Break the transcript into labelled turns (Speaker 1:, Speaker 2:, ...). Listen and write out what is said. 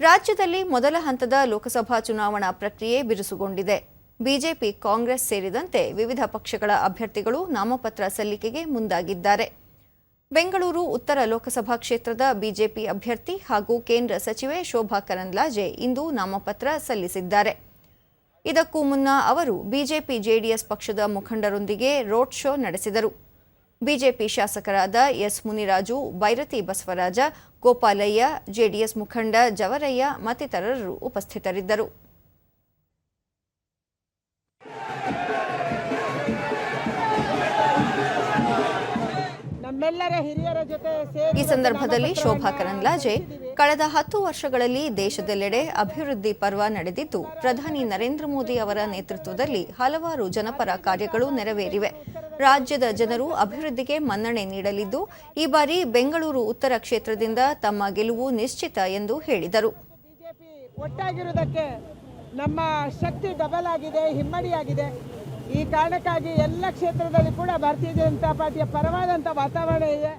Speaker 1: ರಾಜ್ಯದಲ್ಲಿ ಮೊದಲ ಹಂತದ ಲೋಕಸಭಾ ಚುನಾವಣಾ ಪ್ರಕ್ರಿಯೆ ಬಿರುಸುಗೊಂಡಿದೆ. ಬಿಜೆಪಿ, ಕಾಂಗ್ರೆಸ್ ಸೇರಿದಂತೆ ವಿವಿಧ ಪಕ್ಷಗಳ ಅಭ್ಯರ್ಥಿಗಳು ನಾಮಪತ್ರ ಸಲ್ಲಿಕೆಗೆ ಮುಂದಾಗಿದ್ದಾರೆ. ಬೆಂಗಳೂರು, ಉತ್ತರ ಲೋಕಸಭಾ ಕ್ಷೇತ್ರದ ಬಿಜೆಪಿ ಅಭ್ಯರ್ಥಿ ಹಾಗೂ ಕೇಂದ್ರ ಸಚಿವೆ ಶೋಭಾ ಕರಂದ್ಲಾಜೆ ಇಂದು ನಾಮಪತ್ರ ಸಲ್ಲಿಸಿದ್ದಾರೆ. ಇದಕ್ಕೂ ಮುನ್ನ ಅವರು ಬಿಜೆಪಿ ಜೆಡಿಎಸ್ ಪಕ್ಷದ ಮುಖಂಡರೊಂದಿಗೆ ರೋಡ್ ಶೋ ನಡೆಸಿದರು. ಬಿಜೆಪಿ ಶಾಸಕರಾದ ಎಸ್ ಮುನಿರಾಜು ಬೈರತಿ ಬಸವರಾಜ ಗೋಪಾಲಯ್ಯ ಜೆಡಿಎಸ್ ಮುಖಂಡ ಜವರಯ್ಯ ಮತ್ತಿತರರು ಉಪಸ್ಥಿತರಿದ್ದರು. ಈ ಸಂದರ್ಭದಲ್ಲಿ ಶೋಭಾ ಕರಂದ್ಲಾಜೆ. ಕಳೆದ ಹತ್ತು ವರ್ಷಗಳಲ್ಲಿ ದೇಶದೆಲ್ಲೆಡೆ ಅಭಿವೃದ್ಧಿ ಪರ್ವ ನಡೆದಿದ್ದು ಪ್ರಧಾನಿ ನರೇಂದ್ರ ಮೋದಿ ಅವರ ನೇತೃತ್ವದಲ್ಲಿ ಹಲವಾರು ಜನಪರ ಕಾರ್ಯಗಳು ನೆರವೇರಿವೆ. ರಾಜ್ಯದ ಜನರು ಅಭಿವೃದ್ಧಿಗೆ ಮನ್ನಣೆ ನೀಡಲಿದ್ದು, ಈ ಬಾರಿ ಬೆಂಗಳೂರು ಉತ್ತರ ಕ್ಷೇತ್ರದಿಂದ ತಮ್ಮ ಗೆಲುವು ನಿಶ್ಚಿತ ಎಂದು ಹೇಳಿದರು.
Speaker 2: ಒಟ್ಟಾಗಿರುವುದಕ್ಕೆ ನಮ್ಮ ಶಕ್ತಿ ಡಬಲ್ ಆಗಿದೆ, ಹಿಮ್ಮಡಿಯಾಗಿದೆ. ಈ ಕಾರಣಕ್ಕಾಗಿ ಎಲ್ಲ ಕ್ಷೇತ್ರದಲ್ಲಿ ಕೂಡ ಭಾರತೀಯ ಜನತಾ ಪಾರ್ಟಿಯ ಪರವಾದಂಥ ವಾತಾವರಣ ಇದೆ.